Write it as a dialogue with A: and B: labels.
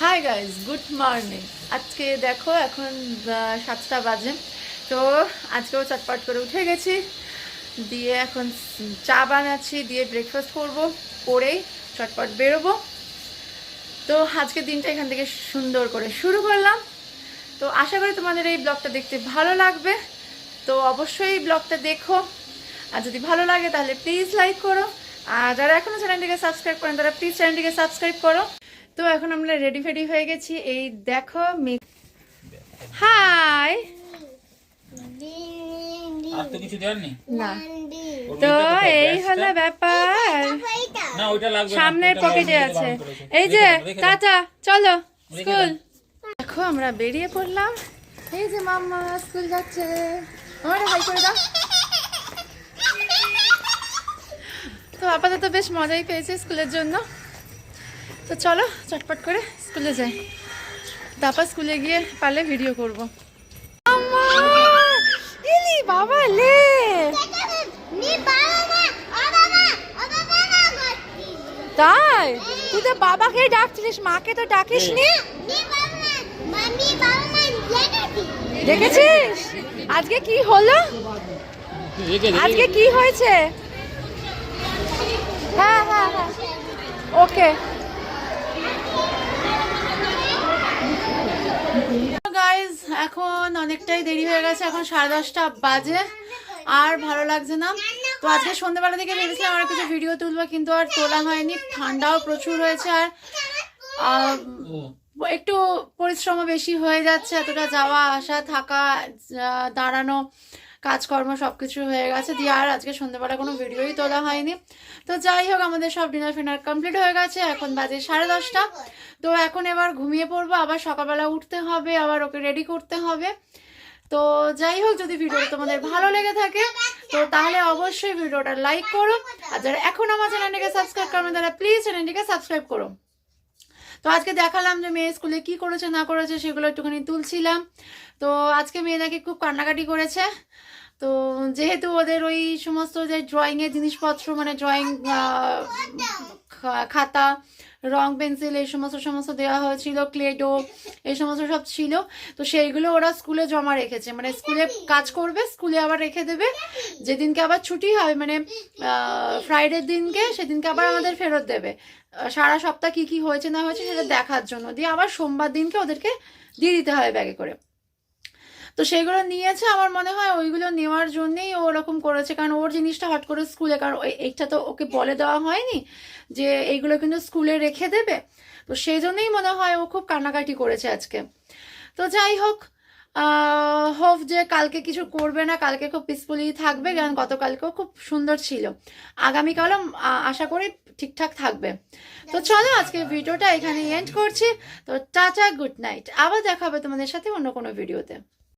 A: Hi guys good morning আজকে দেখো, এখন সাতটা বাজে। তো আজকেও চটপট করে উঠে গেছি। দিয়ে এখন চা বানাচ্ছি, দিয়ে ব্রেকফাস্ট করব, করেই চটপট বেরোবো। তো আজকের দিনটা এখান থেকে সুন্দর করে শুরু করলাম। তো আশা করি তোমাদের এই ব্লগটা দেখতে ভালো লাগবে। তো অবশ্যই ব্লগটা দেখো। আর যদি ভালো লাগে, তাহলে প্লিজ লাইক করো। আর যারা এখনও চ্যানেলটিকে সাবস্ক্রাইব করেন, তারা প্লিজ চ্যানেলটিকে সাবস্ক্রাইব করো। তো এখন আমরা রেডি ফেডি হয়ে গেছি। এই দেখো হাই
B: তো?
A: এই হলো ব্যাপার। সামনের পকেটে আছে। এই যে টাটা চলো স্কুল। দেখো আমরা বেরিয়ে পড়লাম। এই যে মাম্মা স্কুল যাচ্ছে। আমার হাই করে দাও। তো আপাতত বেশ মজাই পেয়েছে স্কুলের জন্য। তো চলো, চটপট করে স্কুলে যাই। তারপর স্কুলে গিয়ে পারলে ভিডিও করব। বাবা লে! তাই? তুই তো বাবাকে ডাকছিলিস, মাকে তো ডাকিস নি দেখেছিস? আজকে কি হলো? আজকে কি হয়েছে? হ্যাঁ হ্যাঁ হ্যাঁ। ওকে গাইজ এখন অনেকটাই দেরি হয়ে গেছে, এখন সাড়ে দশটা বাজে, আর ভালো লাগছে না। তো আজকে সন্ধ্যেবেলা থেকে ভেবেছিলাম আর কিছু ভিডিও তুলবো, কিন্তু আর তোলা হয়নি, ঠান্ডাও প্রচুর হয়েছে, আর একটু পরিশ্রম বেশি হয়ে যাচ্ছে, এতটা যাওয়া, আসা, থাকা দাঁড়ানো কাজকর্ম সব কিছু হয়ে গেছে দিয়ে আর আজকে সন্ধ্যেবেলা কোনো ভিডিওই তোলা হয়নি। তো যাই হোক, আমাদের সব ডিনার ফিনার কমপ্লিট হয়ে গেছে, এখন বাজে সাড়ে দশটা। তো এখন এবার ঘুমিয়ে পড়ব, আবার সকালবেলা উঠতে হবে, আবার ওকে রেডি করতে হবে। তো যাই হোক, যদি ভিডিওটা তোমাদের ভালো লেগে থাকে, তো তাহলে অবশ্যই ভিডিওটা লাইক করো। আর যারা এখন আমার চ্যানেলটিকে সাবস্ক্রাইব করবেন তারা প্লিজ চ্যানেলটিকে সাবস্ক্রাইব করো। তো আজকে দেখালাম যে মেয়ে স্কুলে কি করেছে, না করেছে, সেগুলো একটুখানি তুলছিলাম। তো আজকে মেয়ে নাকি খুব কান্নাকাটি করেছে। তো যেহেতু ওদের ওই সমস্ত যে ড্রয়িংয়ের জিনিসপত্র মানে ড্রয়িং খাতা, রং পেন্সিল এই সমস্ত সমস্ত দেওয়া হয়েছিল ক্লেডো এই সমস্ত সব ছিল। তো সেইগুলো ওরা স্কুলে জমা রেখেছে। মানে স্কুলে কাজ করবে, স্কুলে আবার রেখে দেবে। যেদিনকে আবার ছুটি হবে মানে ফ্রাইডের দিনকে, সেদিনকে আবার আমাদের ফেরত দেবে। সারা সপ্তাহ কি কি হয়েছে না হয়েছে সেটা দেখার জন্য। দিয়ে আবার সোমবার দিনকে ওদেরকে দিয়ে দিতে হবে ব্যাগে করে। তো সেগুলো নিয়েছে। আমার মনে হয় ওইগুলো নেওয়ার জন্যেই ও ওরকম করেছে। কারণ ওর জিনিসটা হট করে স্কুলে, কারণ এইটা তো ওকে বলে দেওয়া হয়নি যে এইগুলো কিন্তু স্কুলে রেখে দেবে। তো সেই জন্যই মনে হয় ও খুব কান্নাকাটি করেছে আজকে। তো যাই হোক হোপ যে কালকে কিছু করবে না, কালকে খুব পিসফুলি থাকবে, কারণ গতকালকেও খুব সুন্দর ছিল। আগামীকালও আশা করি ঠিকঠাক থাকবে। তো চলো আজকে ভিডিওটা এখানে এন্ড করছি। তো টাটা গুড নাইট আবার দেখা হবে তোমাদের সাথে অন্য কোনো ভিডিওতে